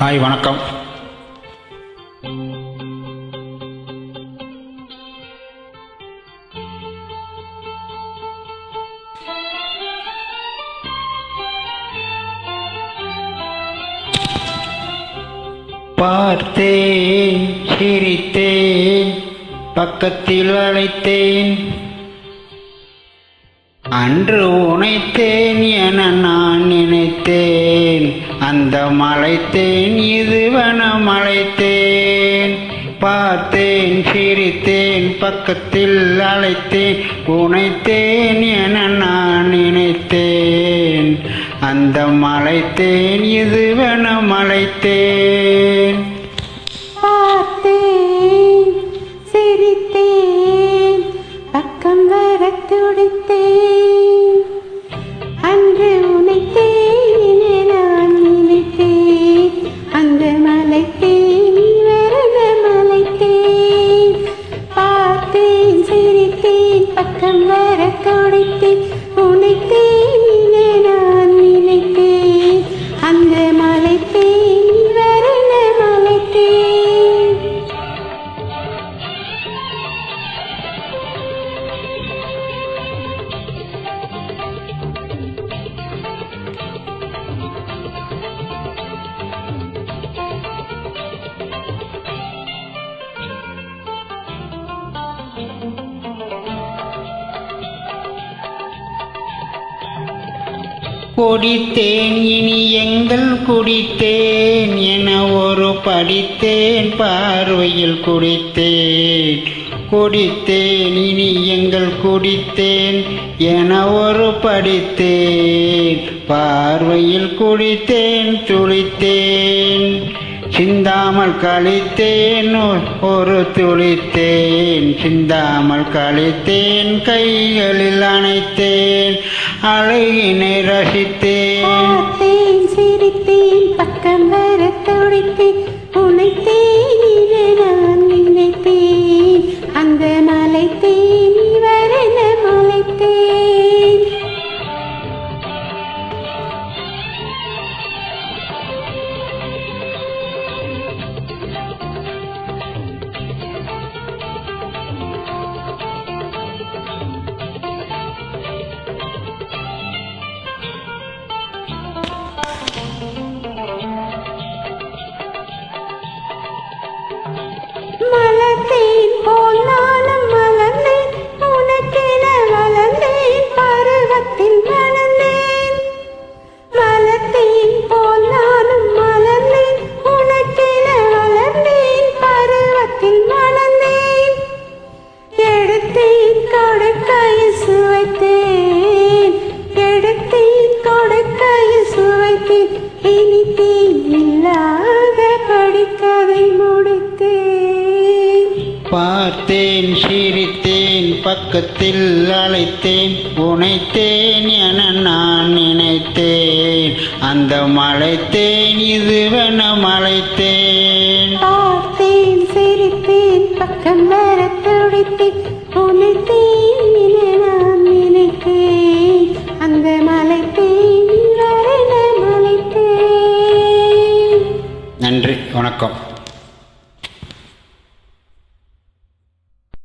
Hi வணக்கம். பார்த்தேன் சிரித்தேன் பக்கத்தில் அழைத்தேன். அன்று உனைத்தேன் என நான் நினைத்தேன். அந்த மலைத்தேன் இதுவன மலைத்தேன். பார்த்தேன் சிரித்தேன் பக்கத்தில் அழைத்தேன். புனைத்தேன் என நான் நினைத்தேன். அந்த மலைத்தேன் இதுவன மலைத்தேன். குடித்தேன் இனி எங்கள் குடித்தேன் என ஒரு படித்தேன் பார்வையில் குடித்தேன். குடித்தேன் இனி எங்கள் குடித்தேன் என ஒரு படித்தேன். பார்வையில் குடித்தேன் துளித்தேன். சிந்தாமல் கழித்தேன் ஒரு துளித்தேன். சிந்தாமல் கழித்தேன் கைகளில் அணைத்தேன். அழகின ரசித்தேன் பார்த்தேன் சிரித்தேன் பக்கம் வர துடித்தேன். உனைத்தேன் அழைத்தேன் சீரித்தேன் பக்கத்தில் அழைத்தேன். உனைத்தேன் என நான் நினைத்தேன். அந்த மலைத்தேன் இதுவென மலைத்தேன். பார்த்தேன் சிரித்தேன் பக்கம் வர துடித்தேன் உனைத்தேன் என நான் நினைத்தேன். அந்த மலைத்தேன் வர மலைத்தேன். நன்றி வணக்கம்.